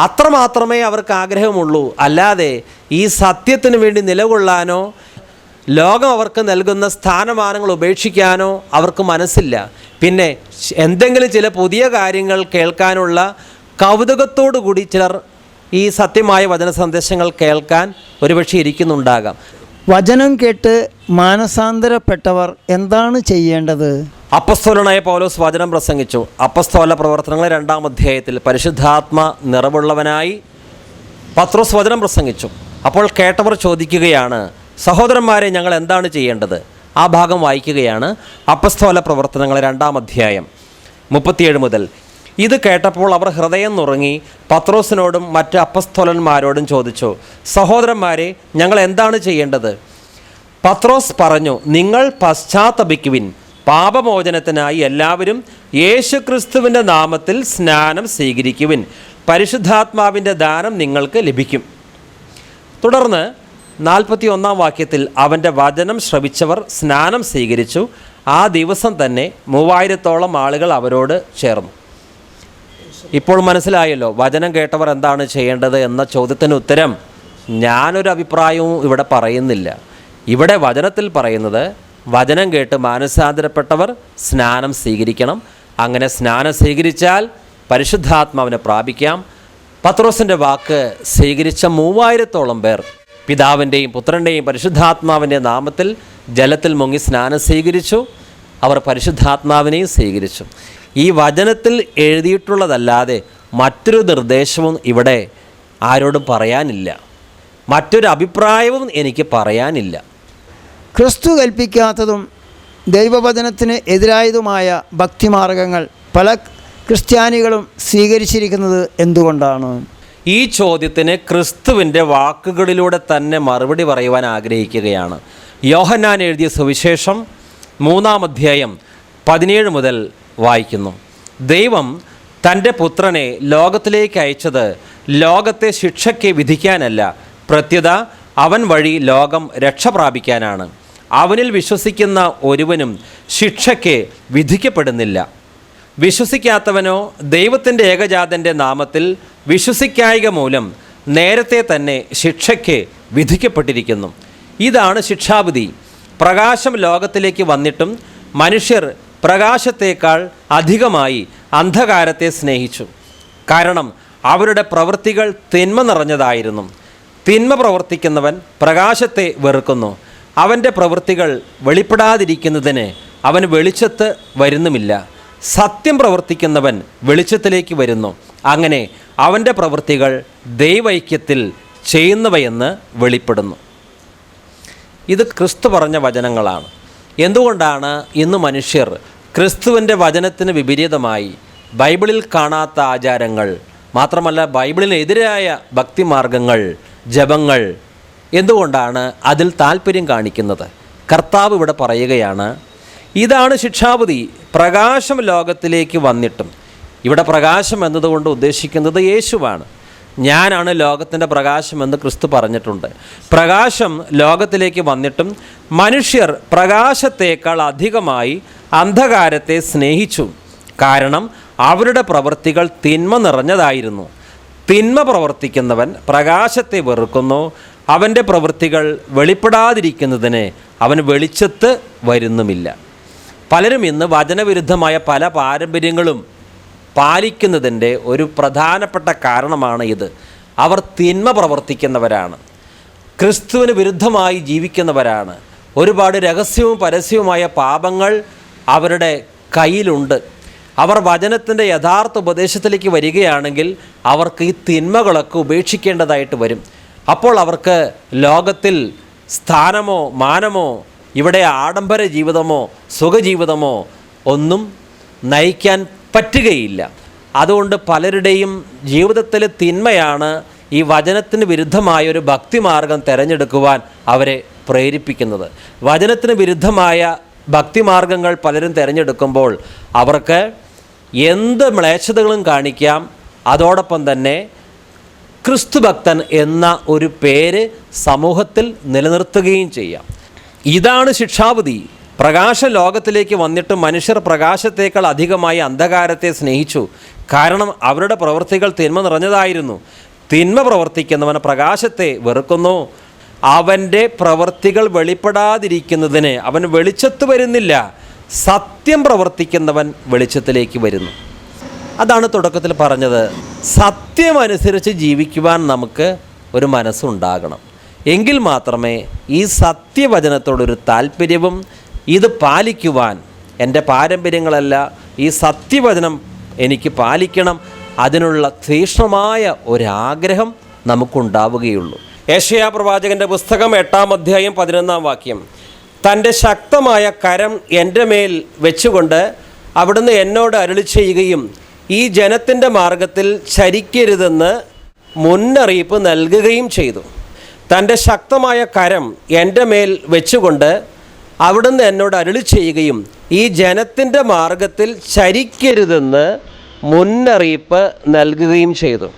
അത്രമാത്രമേ അവർക്ക് ആഗ്രഹമുള്ളൂ. അല്ലാതെ ഈ സത്യത്തിന് വേണ്ടി നിലകൊള്ളാനോ ലോകം അവർക്ക് നൽകുന്ന സ്ഥാനമാനങ്ങൾ ഉപേക്ഷിക്കാനോ അവർക്ക് മനസ്സില്ല. പിന്നെ എന്തെങ്കിലും ചില പുതിയ കാര്യങ്ങൾ കേൾക്കാനുള്ള കൂടി ചിലർ ഈ സത്യമായ വചന സന്ദേശങ്ങൾ കേൾക്കാൻ ഒരുപക്ഷെ ഇരിക്കുന്നുണ്ടാകാം. വചനം കേട്ട് മാനസാന്തരപ്പെട്ടവർ എന്താണ് ചെയ്യേണ്ടത്? അപ്പസ്തോലനായ പൗലോസ് വചനം പ്രസംഗിച്ചു. അപ്പസ്തോല പ്രവർത്തനങ്ങളെ രണ്ടാം അധ്യായത്തിൽ പരിശുദ്ധാത്മ നിറവുള്ളവനായി പത്രോസ് വചനം പ്രസംഗിച്ചു. അപ്പോൾ കേട്ടവർ ചോദിക്കുകയാണ് സഹോദരന്മാരെ ഞങ്ങൾ എന്താണ് ചെയ്യേണ്ടത്? ആ ഭാഗം വായിക്കുകയാണ് അപ്പസ്തോല പ്രവർത്തനങ്ങൾ രണ്ടാം അധ്യായം മുപ്പത്തിയേഴ് മുതൽ. ഇത് കേട്ടപ്പോൾ അവർ ഹൃദയം നുറങ്ങി പത്രോസിനോടും മറ്റ് അപ്പസ്തോലന്മാരോടും ചോദിച്ചു സഹോദരന്മാരെ ഞങ്ങൾ എന്താണ് ചെയ്യേണ്ടത്? പത്രോസ് പറഞ്ഞു നിങ്ങൾ പശ്ചാത്തപിക്കുവിൻ പാപമോചനത്തിനായി എല്ലാവരും യേശുക്രിസ്തുവിന്റെ നാമത്തിൽ സ്നാനം സ്വീകരിക്കുവിൻ. പരിശുദ്ധാത്മാവിന്റെ ദാനം നിങ്ങൾക്ക് ലഭിക്കും. തുടർന്ന് നാൽപ്പത്തി ഒന്നാം വാക്യത്തിൽ അവന്റെ വചനം ശ്രവിച്ചവർ സ്നാനം സ്വീകരിച്ചു. ആ ദിവസം തന്നെ മൂവായിരത്തോളം ആളുകൾ അവരോട് ചേർന്നു. ഇപ്പോൾ മനസ്സിലായല്ലോ വചനം കേട്ടവർ എന്താണ് ചെയ്യേണ്ടത് എന്ന ചോദ്യത്തിന് ഉത്തരം ഞാനൊരു അഭിപ്രായവും ഇവിടെ പറയുന്നില്ല. ഇവിടെ വചനത്തിൽ പറയുന്നത് വചനം കേട്ട് മാനസാന്തരപ്പെട്ടവർ സ്നാനം സ്വീകരിക്കണം. അങ്ങനെ സ്നാനം സ്വീകരിച്ചാൽ പരിശുദ്ധാത്മാവിനെ പ്രാപിക്കാം. പത്രോസിന്റെ വാക്ക് സ്വീകരിച്ച മൂവായിരത്തോളം പേർ പിതാവിന്റെയും പുത്രന്റെയും പരിശുദ്ധാത്മാവിന്റെ നാമത്തിൽ ജലത്തിൽ മുങ്ങി സ്നാനം സ്വീകരിച്ചു. അവർ പരിശുദ്ധാത്മാവിനെയും സ്വീകരിച്ചു. ഈ വചനത്തിൽ എഴുതിയിട്ടുള്ളതല്ലാതെ മറ്റൊരു നിർദ്ദേശവും ഇവിടെ ആരോടും പറയാനില്ല. മറ്റൊരു അഭിപ്രായവും എനിക്ക് പറയാനില്ല. ക്രിസ്തു കൽപ്പിക്കാത്തതും ദൈവവചനത്തിന് എതിരായതുമായ ഭക്തിമാർഗങ്ങൾ പല ക്രിസ്ത്യാനികളും സ്വീകരിച്ചിരിക്കുന്നത് എന്തുകൊണ്ടാണ്? ഈ ചോദ്യത്തിന് ക്രിസ്തുവിന്റെ വാക്കുകളിലൂടെ തന്നെ മറുപടി പറയുവാൻ ആഗ്രഹിക്കുകയാണ്. യോഹന്നാൻ എഴുതിയ സുവിശേഷം മൂന്നാം അധ്യായം പതിനേഴ് മുതൽ വായിക്കുന്നു. ദൈവം തന്റെ പുത്രനെ ലോകത്തിലേക്ക് അയച്ചത് ലോകത്തെ ശിക്ഷയ്ക്ക് വിധിക്കാനല്ല പ്രത്യുത അവൻ വഴി ലോകം രക്ഷ പ്രാപിക്കാനാണ്. അവനിൽ വിശ്വസിക്കുന്ന ഒരുവനും ശിക്ഷയ്ക്ക് വിധിക്കപ്പെടുന്നില്ല. വിശ്വസിക്കാത്തവനോ ദൈവത്തിന്റെ ഏകജാതന്റെ നാമത്തിൽ വിശ്വസിക്കായിക മൂലം നേരത്തെ തന്നെ ശിക്ഷയ്ക്ക് വിധിക്കപ്പെട്ടിരിക്കുന്നു. ഇതാണ് ശിക്ഷാവിധി. പ്രകാശം ലോകത്തിലേക്ക് വന്നിട്ടും മനുഷ്യർ പ്രകാശത്തേക്കാൾ അധികമായി അന്ധകാരത്തെ സ്നേഹിച്ചു. കാരണം അവരുടെ പ്രവൃത്തികൾ തിന്മ നിറഞ്ഞതായിരുന്നു. തിന്മ പ്രവർത്തിക്കുന്നവൻ പ്രകാശത്തെ വെറുക്കുന്നു. അവന്റെ പ്രവൃത്തികൾ വെളിപ്പെടാതിരിക്കുന്നതിന് അവൻ വെളിച്ചത്ത് വരുന്നുമില്ല. സത്യം പ്രവർത്തിക്കുന്നവൻ വെളിച്ചത്തിലേക്ക് വരുന്നു. അങ്ങനെ അവന്റെ പ്രവൃത്തികൾ ദൈവൈക്യത്തിൽ ചെയ്യുന്നവയെന്ന് വെളിപ്പെടുന്നു. ഇത് ക്രിസ്തു പറഞ്ഞ വചനങ്ങളാണ്. എന്തുകൊണ്ടാണ് ഇന്ന് മനുഷ്യർ ക്രിസ്തുവിന്റെ വചനത്തിന് വിപരീതമായി ബൈബിളിൽ കാണാത്ത ആചാരങ്ങൾ മാത്രമല്ല ബൈബിളിനെതിരായ ഭക്തിമാർഗങ്ങൾ ജപങ്ങൾ എന്തുകൊണ്ടാണ് അതിൽ താല്പര്യം കാണിക്കുന്നത്? കർത്താവ് ഇവിടെ പറയുകയാണ് ഇതാണ് ശിക്ഷാപതി പ്രകാശം ലോകത്തിലേക്ക് വന്നിട്ടും. ഇവിടെ പ്രകാശം എന്നതുകൊണ്ട് ഉദ്ദേശിക്കുന്നത് യേശുവാണ്. ഞാനാണ് ലോകത്തിന്റെ പ്രകാശമെന്ന് ക്രിസ്തു പറഞ്ഞിട്ടുണ്ട്. പ്രകാശം ലോകത്തിലേക്ക് വന്നിട്ടും മനുഷ്യർ പ്രകാശത്തേക്കാൾ അധികമായി അന്ധകാരത്തെ സ്നേഹിച്ചു. കാരണം അവരുടെ പ്രവൃത്തികൾ തിന്മ നിറഞ്ഞതായിരുന്നു. തിന്മ പ്രവർത്തിക്കുന്നവൻ പ്രകാശത്തെ വെറുക്കുന്നു അവന്റെ പ്രവൃത്തികൾ വെളിപ്പെടാതിരിക്കുന്നതിന് അവൻ വെളിച്ചത്ത് വരുന്നുമില്ല. പലരും ഇന്ന് വചനവിരുദ്ധമായ പല പാരമ്പര്യങ്ങളും പാലിക്കുന്നതിന്റെ ഒരു പ്രധാനപ്പെട്ട കാരണമാണ് ഇത്. അവർ തിന്മ പ്രവർത്തിക്കുന്നവരാണ്. ക്രിസ്തുവിന് വിരുദ്ധമായി ജീവിക്കുന്നവരാണ്. ഒരുപാട് രഹസ്യവും പരസ്യവുമായ പാപങ്ങൾ അവരുടെ കയ്യിലുണ്ട്. അവർ വചനത്തിന്റെ യഥാർത്ഥ ഉപദേശത്തിലേക്ക് വരികയാണെങ്കിൽ അവർക്ക് ഈ തിന്മകളൊക്കെ ഉപേക്ഷിക്കേണ്ടതായിട്ട് വരും. അപ്പോൾ അവർക്ക് ലോകത്തിൽ സ്ഥാനമോ മാനമോ ഇവിടെ ആഡംബര ജീവിതമോ സുഖജീവിതമോ ഒന്നും നയിക്കാൻ പറ്റുകയില്ല. അതുകൊണ്ട് പലരുടെയും ജീവിതത്തിൽ തിന്മയാണ് ഈ വചനത്തിന് വിരുദ്ധമായ ഒരു ഭക്തിമാർഗം തിരഞ്ഞെടുക്കുവാൻ അവരെ പ്രേരിപ്പിക്കുന്നത്. വചനത്തിന് വിരുദ്ധമായ ഭക്തിമാർഗങ്ങൾ പലരും തിരഞ്ഞെടുക്കുമ്പോൾ അവർക്ക് എന്ത് മ്ലേച്ഛതകളും കാണിക്കാം. അതോടൊപ്പം തന്നെ ക്രിസ്തുഭക്തൻ എന്ന ഒരു പേര് സമൂഹത്തിൽ നിലനിർത്തുകയും ചെയ്യാം. ഇതാണ് ശിക്ഷാവിധി. പ്രകാശ ലോകത്തിലേക്ക് വന്നിട്ട് മനുഷ്യർ പ്രകാശത്തേക്കാൾ അധികമായി അന്ധകാരത്തെ സ്നേഹിച്ചു. കാരണം അവരുടെ പ്രവൃത്തികൾ തിന്മ നിറഞ്ഞതായിരുന്നു. തിന്മ പ്രവർത്തിക്കുന്നവൻ പ്രകാശത്തെ വെറുക്കുന്നു. അവന്റെ പ്രവൃത്തികൾ വെളിപ്പെടാതിരിക്കുന്നതിന് അവൻ വെളിച്ചത്ത് വരുന്നില്ല. സത്യം പ്രവർത്തിക്കുന്നവൻ വെളിച്ചത്തിലേക്ക് വരുന്നു. അതാണ് തുടക്കത്തിൽ പറഞ്ഞത്. സത്യമനുസരിച്ച് ജീവിക്കുവാൻ നമുക്ക് ഒരു മനസ്സുണ്ടാകണം. എങ്കിൽ മാത്രമേ ഈ സത്യവചനത്തോടൊരു താല്പര്യവും ഇത് പാലിക്കുവാൻ എന്റെ പാരമ്പര്യങ്ങളല്ല ഈ സത്യവചനം എനിക്ക് പാലിക്കണം അതിനുള്ള തീക്ഷ്ണമായ ഒരാഗ്രഹം നമുക്കുണ്ടാവുകയുള്ളൂ. ഏഷ്യാ പ്രവാചകന്റെ പുസ്തകം എട്ടാം അധ്യായം പതിനൊന്നാം വാക്യം. തന്റെ ശക്തമായ കരം എന്റെ മേൽ വെച്ചുകൊണ്ട് അവിടുന്ന് എന്നോട് അരുളി ചെയ്യുകയും ഈ ജനത്തിന്റെ മാർഗത്തിൽ ചരിക്കരുതെന്ന് മുന്നറിയിപ്പ് നൽകുകയും ചെയ്തു. തന്റെ ശക്തമായ കരം എന്റെ മേൽ വെച്ചുകൊണ്ട് അവിടുന്ന് എന്നോട് അരുളി ചെയ്യുകയും ഈ ജനത്തിന്റെ മാർഗത്തിൽ ചരിക്കരുതെന്ന് മുന്നറിയിപ്പ് നൽകുകയും ചെയ്തു.